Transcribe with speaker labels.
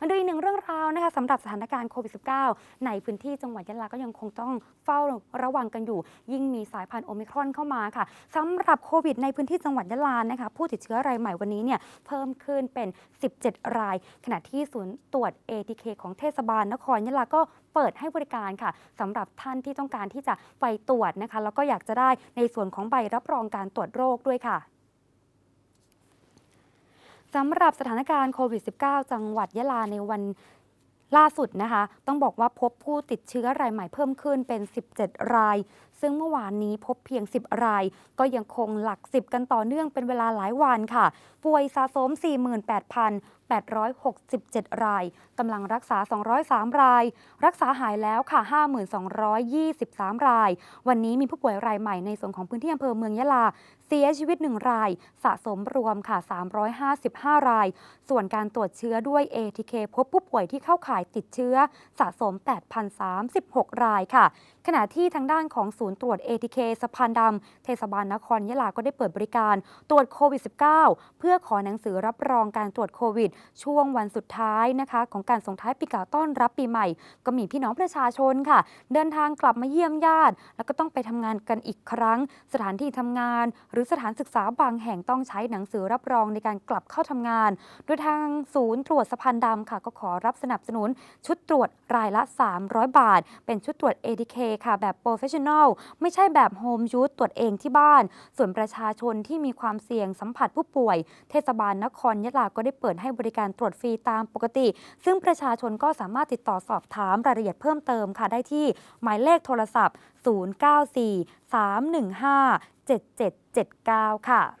Speaker 1: มาดูอีกหนึ่งเรื่องราวนะคะสำหรับสถานการณ์โควิด -19 ในพื้นที่จังหวัดยะลาก็ยังคงต้องเฝ้าระวังกันอยู่ ยิ่งมีสายพันธุ์โอมิครอนเข้ามาค่ะสำหรับโควิดในพื้นที่จังหวัดยะลานะคะผู้ติดเชื้อรายใหม่วันนี้เนี่ยเพิ่มขึ้นเป็น 17 ราย ขณะที่ศูนย์ตรวจ ATK ของเทศบาลนครยะลาก็เปิดให้บริการค่ะสำหรับท่านที่ต้องการที่จะไปตรวจนะคะแล้วก็อยากจะได้ในส่วนของใบรับรองการตรวจโรคด้วยค่ะ สำหรับสถานการณ์โควิด -19 จังหวัดยะลาในวันล่าสุดนะคะ ต้องบอกว่าพบผู้ติดเชื้อรายใหม่เพิ่มขึ้นเป็น 17 ราย ซึ่งเมื่อวานนี้พบเพียง 10 ราย ก็ยังคงหลัก 10 กันต่อเนื่องเป็นเวลาหลายวันค่ะ ป่วยสะสม 48,867 รายกำลังรักษา 203 ราย รักษาหายแล้วค่ะ 52,23 ราย วันนี้มีผู้ป่วยรายใหม่ในส่วนของพื้นที่อำเภอเมืองยะลาเสียชีวิต 1 ราย สะสมรวมค่ะ 355 ราย ส่วนการตรวจเชื้อด้วย ATK พบผู้ป่วยที่เข้าข่ายติดเชื้อ สะสม 8,036 รายค่ะ ขณะที่ทางด้านของศูนย์นย์ตรวจ ATK สะพานดำเทศบาลนครยะลาก็ได้เปิดบริการตรวจโควิด -19 เพื่อขอหนังสือรับรองการตรวจโควิด ช่วงวันสุดท้ายนะคะ ของการส่งท้ายปีเก่าต้อนรับปีใหม่ ก็มีพี่น้องประชาชนค่ะ เดินทางกลับมาเยี่ยมญาติ แล้วก็ต้องไปทำงานกันอีกครั้ง สถานที่ทำงาน หรือสถานศึกษาบางแห่งต้องใช้หนังสือรับรองในการกลับเข้าทำงาน โดยทางศูนย์ตรวจสะพานดำค่ะ ก็ขอรับสนับสนุน ชุดตรวจรายละ 300 บาท เป็นชุดตรวจ ATK ค่ะแบบ Professional ไม่ใช่แบบโฮมยูทตรวจเองที่บ้าน ส่วนประชาชนที่มีความเสี่ยงสัมผัสผู้ป่วย เทศบาลนครยะลาก็ได้เปิดให้บริการตรวจฟรีตามปกติ ซึ่งประชาชนก็สามารถติดต่อสอบถามรายละเอียดเพิ่มเติมค่ะได้ที่หมายเลขโทรศัพท์ 094 315 7779 ค่ะ